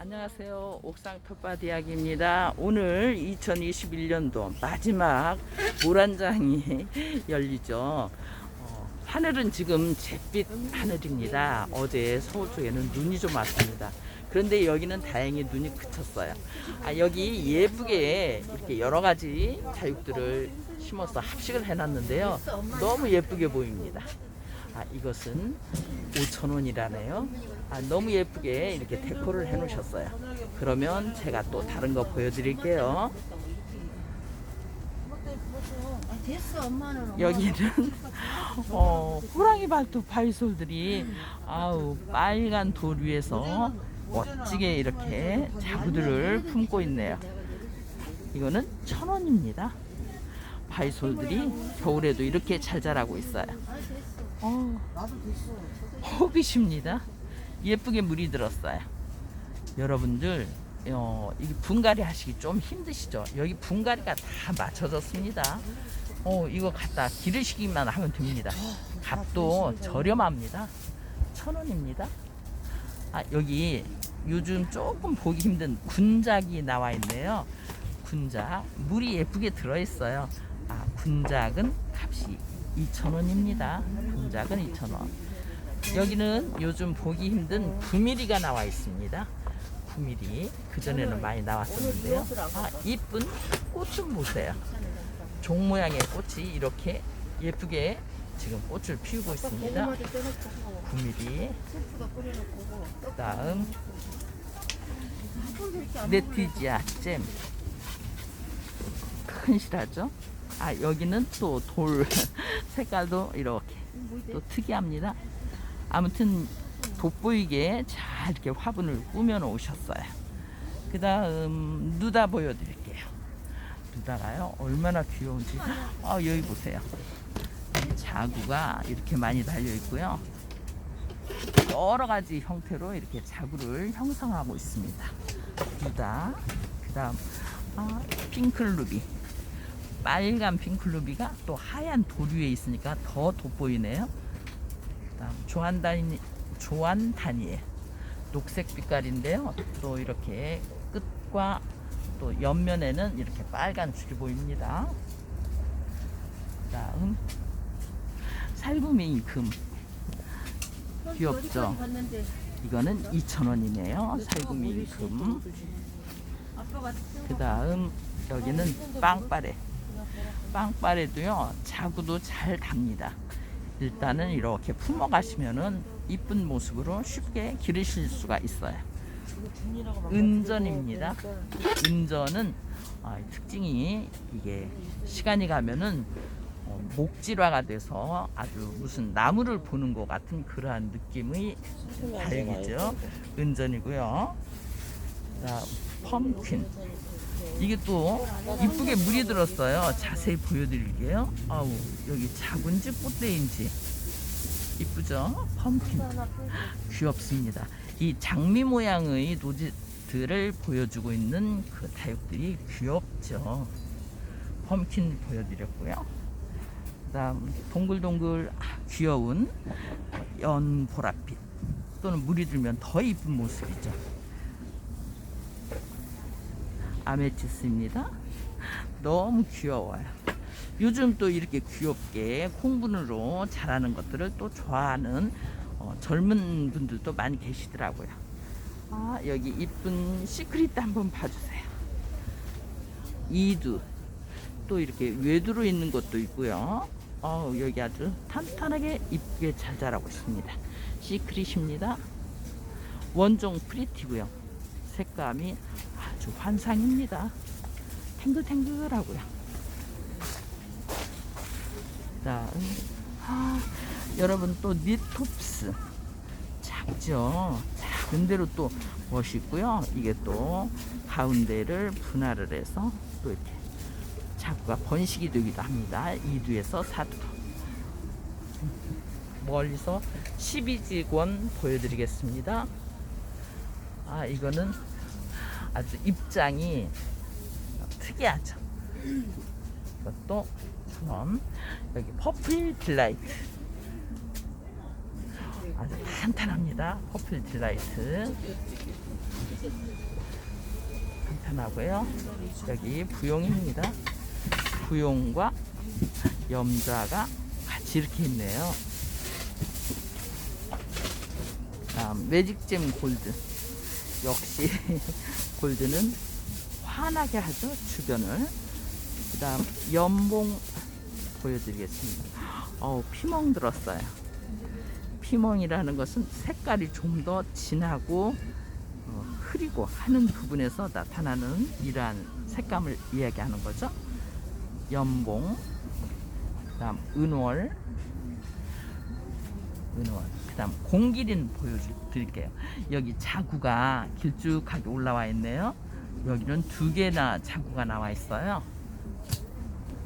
안녕하세요. 옥상 텃밭 이야기입니다. 오늘 2021년도 마지막 모란장이 열리죠. 어, 하늘은 지금 잿빛 하늘입니다. 어제 서울 쪽에는 눈이 좀 왔습니다. 그런데 여기는 다행히 눈이 그쳤어요. 아, 여기 예쁘게 이렇게 여러 가지 다육들을 심어서 합식을 해놨는데요. 너무 예쁘게 보입니다. 아, 이것은 5,000원이라네요. 아, 너무 예쁘게 이렇게 데코를 해 놓으셨어요. 그러면 제가 또 다른 거 보여드릴게요. 여기는 어, 호랑이 발톱 파이솔들이 아우 빨간 돌 위에서 멋지게 이렇게 자구들을 품고 있네요. 이거는 천 원입니다. 파이솔들이 겨울에도 이렇게 잘 자라고 있어요. 어, 호빗입니다. 예쁘게 물이 들었어요. 여러분들 어, 이 분갈이 하시기 좀 힘드시죠? 여기 분갈이가 다 맞춰졌습니다. 어, 이거 갖다 기르시기만 하면 됩니다. 값도 저렴합니다. 천 원입니다. 아, 여기 요즘 조금 보기 힘든 군작이 나와 있네요. 군작 물이 예쁘게 들어있어요. 아, 군작은 값이 2,000원입니다. 군작은 2,000원. 여기는 요즘 보기 힘든 9mm가 나와 있습니다. 9mm 그전에는 많이 나왔었는데요. 아, 이쁜 꽃 좀 보세요. 종 모양의 꽃이 이렇게 예쁘게 지금 꽃을 피우고 있습니다. 고구마도 떼놓고 9mm. 스프가 끓여놓고 그다음 떡도 이렇게 안 네티지아 잼. 큰 실하죠? 아 여기는 또 돌 색깔도 이렇게 또 특이합니다. 아무튼 돋보이게 잘 이렇게 화분을 꾸며 놓으셨어요. 그 다음 누다 보여드릴게요. 누다가요 얼마나 귀여운지 아 여기 보세요. 자구가 이렇게 많이 달려 있고요. 여러 가지 형태로 이렇게 자구를 형성하고 있습니다. 누다 그 다음 아, 핑클루비 빨간 핑클루비가 또 하얀 돌 위에 있으니까 더 돋보이네요. 그다음 조한다니 조한다니엘 녹색 빛깔인데요. 또 이렇게 끝과 또 옆면에는 이렇게 빨간 줄이 보입니다. 그다음 살구미 금 귀엽죠? 이거는 2,000원이네요. 살구미 금. 그 다음 여기는 빵빠레. 빵빠레도요, 자구도 잘 답니다. 일단은 이렇게 품어 가시면은 이쁜 모습으로 쉽게 기르실 수가 있어요. 은전입니다. 은전은 아, 특징이 이게 시간이 가면은 어, 목질화가 돼서 아주 무슨 나무를 보는 것 같은 그러한 느낌의 다육이죠. 은전이고요. 펌킨. 이게 또 이쁘게 물이 들었어요. 자세히 보여드릴게요. 아우 여기 작은지 꽃대인지 이쁘죠? 펌킨 귀엽습니다. 이 장미 모양의 노지들을 보여주고 있는 그 다육들이 귀엽죠. 펌킨 보여드렸고요. 그다음 동글동글 아, 귀여운 연보랏빛 또는 물이 들면 더 이쁜 모습이죠. 아메티스입니다. 너무 귀여워요. 요즘 또 이렇게 귀엽게 콩분으로 자라는 것들을 또 좋아하는 어, 젊은 분들도 많이 계시더라고요. 아, 여기 이쁜 시크릿 한번 봐주세요. 이두. 또 이렇게 외두로 있는 것도 있고요. 어, 여기 아주 탄탄하게 이쁘게 잘 자라고 있습니다. 시크릿입니다. 원종 프리티고요. 색감이 아주 환상입니다. 탱글탱글하고요. 그다음 아, 여러분 또 니톱스 작죠. 작은데로 또 멋있고요. 이게 또 가운데를 분할을 해서 또 이렇게 자구가 번식이 되기도 합니다. 2두에서 4두. 멀리서 12직원 보여드리겠습니다. 아, 이거는 아주 입장이 특이하죠. 이것도 그럼 여기 퍼플 딜라이트 아주 탄탄합니다. 퍼플 딜라이트 나타나고요. 여기 부용입니다. 부용과 염좌가 같이 이렇게 있네요. 다음 매직잼 골드. 역시 골드는 환하게 하죠 주변을. 그 다음 연봉 보여드리겠습니다. 어우 피멍 들었어요. 피멍이라는 것은 색깔이 좀 더 진하고 어, 흐리고 하는 부분에서 나타나는 이러한 색감을 이야기하는 거죠. 연봉, 그 다음 은월, 은월, 그다음 공기린 보여드릴게요. 여기 자구가 길쭉하게 올라와 있네요. 여기는 두 개나 자구가 나와 있어요.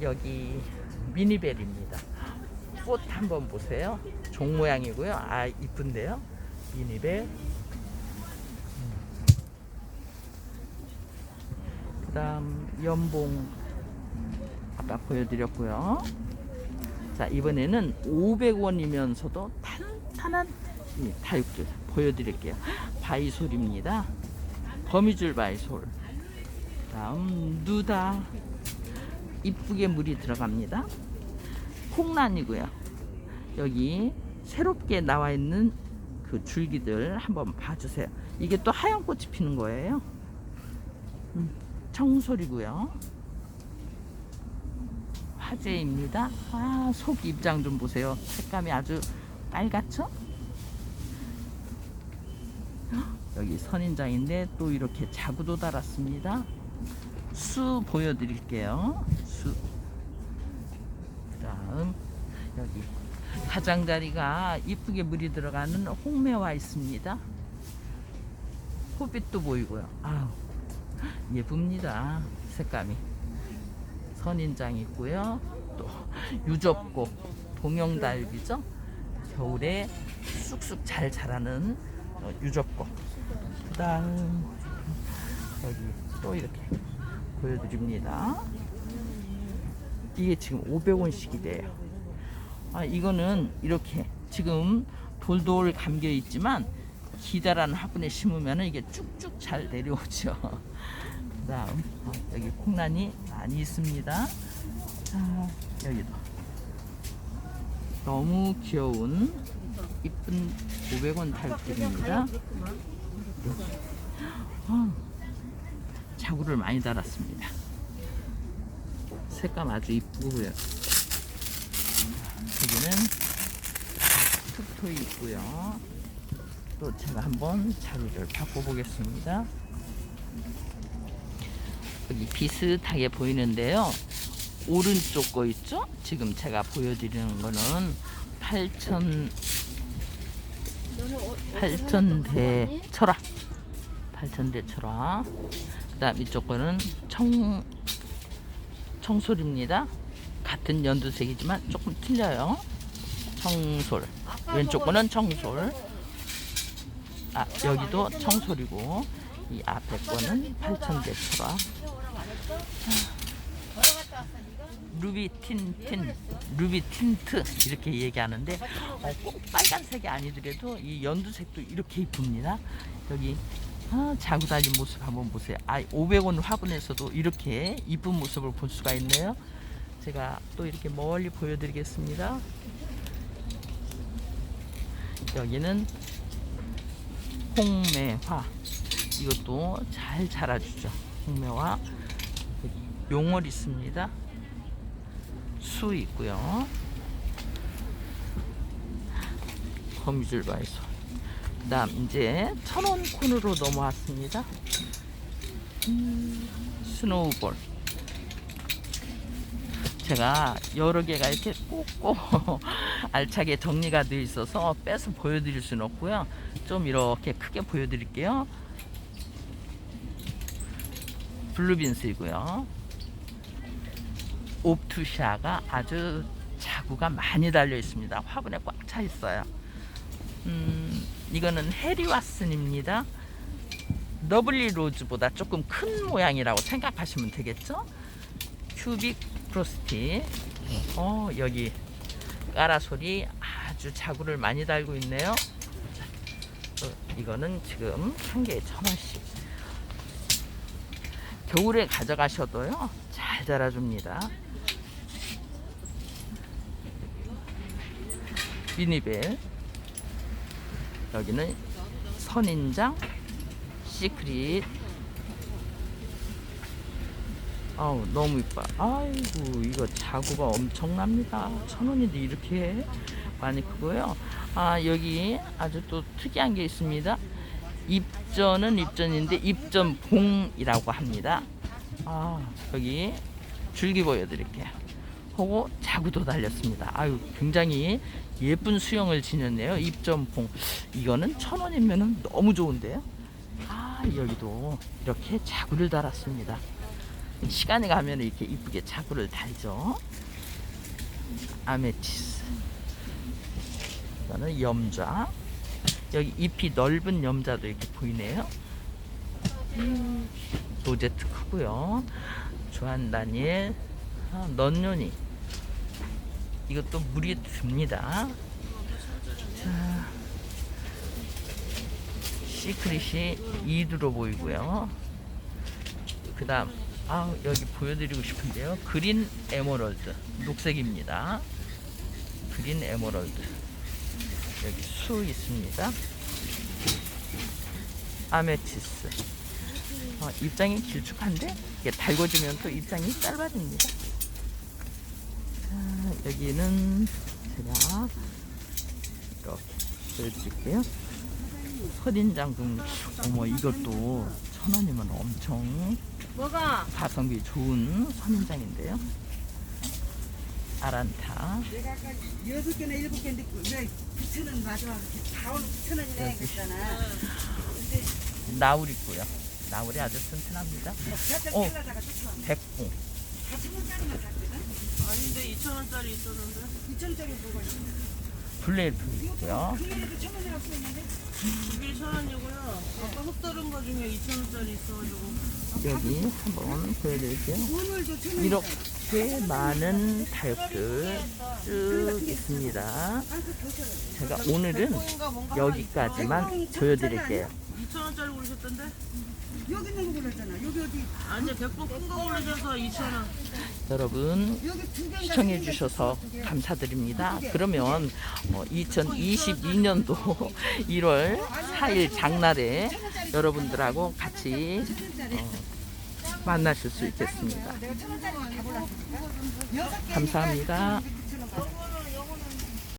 여기 미니벨입니다. 꽃 한번 보세요. 종 모양이고요. 아 이쁜데요. 미니벨. 그다음 연봉 아까 보여드렸고요. 자 이번에는 500원이면서도 탄탄한 이 다육들 보여드릴게요. 바이솔입니다. 거미줄 바이솔. 다음 누다 이쁘게 물이 들어갑니다. 콩란이고요. 여기 새롭게 나와 있는 그 줄기들 한번 봐주세요. 이게 또 하얀 꽃이 피는 거예요. 음, 청솔이고요. 화재입니다. 아, 속 입장 좀 보세요. 색감이 아주 빨갛죠? 여기 선인장인데 또 이렇게 자구도 달았습니다. 수 보여드릴게요. 수. 그 다음 여기 가장자리가 이쁘게 물이 들어가는 홍매와 있습니다. 호빛도 보이고요. 아우 예쁩니다. 색감이 선인장 있고요. 또 유적꽃 동영달기죠. 겨울에 쑥쑥 잘 자라는 어, 유적꽃. 그다음 여기 또 이렇게 보여드립니다. 이게 지금 500원씩이래요. 아, 이거는 이렇게 지금 돌돌 감겨 있지만 기다란 화분에 심으면 이게 쭉쭉 잘 내려오죠. 그다음 어, 여기 콩란이 많이 있습니다. 아, 여기도 너무 귀여운 이쁜 500원 달들입니다. 어, 자구를 많이 달았습니다. 색감 아주 이쁘고요. 여기는 툭토이 있고요. 또 제가 한번 자루를 바꿔보겠습니다. 여기 비슷하게 보이는데요. 오른쪽 거 있죠? 지금 제가 보여드리는 거는 8천 8천대 철학 8천대 철학 그다음 이쪽 거는 청 청솔입니다. 같은 연두색이지만 조금 틀려요. 청솔 왼쪽 거는 청솔 아 여기도 청솔이고 이 앞에 거는 8천대 철학 루비 틴틴, 루비 틴트 이렇게 얘기하는데 어, 꼭 빨간색이 아니더라도 이 연두색도 이렇게 이쁩니다. 여기 아, 자구 달린 모습 한번 보세요. 아, 500원 화분에서도 이렇게 이쁜 모습을 볼 수가 있네요. 제가 또 이렇게 멀리 보여드리겠습니다. 여기는 홍매화 이것도 잘 자라주죠. 홍매화 용월 있습니다. 수 있고요. 거미줄 바이소. 그다음 이제 천원 콘으로 넘어왔습니다. 음, 스노우볼. 제가 여러 개가 이렇게 꼭꼭 알차게 정리가 되어 있어서 빼서 보여드릴 수는 없고요. 좀 이렇게 크게 보여드릴게요. 블루빈스이고요. 옵투샤가 아주 자구가 많이 달려 있습니다. 화분에 꽉 차 있어요. 음, 이거는 해리와슨입니다. 러블리 로즈보다 조금 큰 모양이라고 생각하시면 되겠죠? 큐빅 프로스티. 어, 여기 까라솔이 아주 자구를 많이 달고 있네요. 자, 또 이거는 지금 한 개에 천 원씩. 겨울에 가져가셔도요 잘 자라줍니다. 미니벨 여기는 선인장 시크릿. 아우 너무 이뻐. 아이고 이거 자구가 엄청납니다. 천 원인데 이렇게 많이 크고요. 아 여기 아주 또 특이한 게 있습니다. 입전은 입전인데 입전봉이라고 합니다. 아 여기 줄기 보여드릴게요. 하고 자구도 달렸습니다. 아유 굉장히 예쁜 수영을 지녔네요 입전봉 이거는 천 원이면 너무 좋은데요 아 여기도 이렇게 자구를 달았습니다 시간이 가면 이렇게 이쁘게 자구를 달죠. 아메티스. 이거는 염좌. 여기 잎이 넓은 염자도 이렇게 보이네요. 음, 로제트 크고요. 조한 다니엘, 아, 넌요니. 이것도 물이 듭니다. 자, 시크릿이 이두로 보이고요. 그 다음 아 여기 보여드리고 싶은데요. 그린 에메랄드 녹색입니다. 그린 에메랄드. 여기 수 있습니다. 아메티스. 어, 입장이 길쭉한데 이게 달궈지면 또 입장이 짧아집니다. 자, 여기는 제가 이렇게 보여드릴게요 선인장 등 어머 이것도 천 원이면 엄청 뭐가? 가성비 좋은 선인장인데요. 아란타 내가 아까 여섯 개나 일곱 개인데 왜 9천 원 맞아? 다 오늘 9천 원이네 그랬잖아. 근데 나울 있고요. 나울이 아주 튼튼합니다. 살짝 어. 백봉 4천 원짜리만 샀 2,000원짜리 있었는데. 2,000짜리 뭐가 있어? 블레이프 있고요. 이게 1,000원이고요. 아까 헛다른 거 중에 2,000원짜리 있어가지고. 여기 한번 보여드릴게요. 이렇게 많은 다육들 쭉 있습니다. 제가 오늘은 여기까지만 보여드릴게요. 2천 원짜리 고르셨던데? 여기 있는 거 골랐잖아. 여기 어디? 아니 백봉 큰거 고르셔서 2천 원. 여러분 시청해 주셔서. 감사드립니다. 그러면 어, 2022년도 1월 4일 장날에 여러분들하고 같이 어, 만나실 수 있겠습니다. 감사합니다. 9천 원.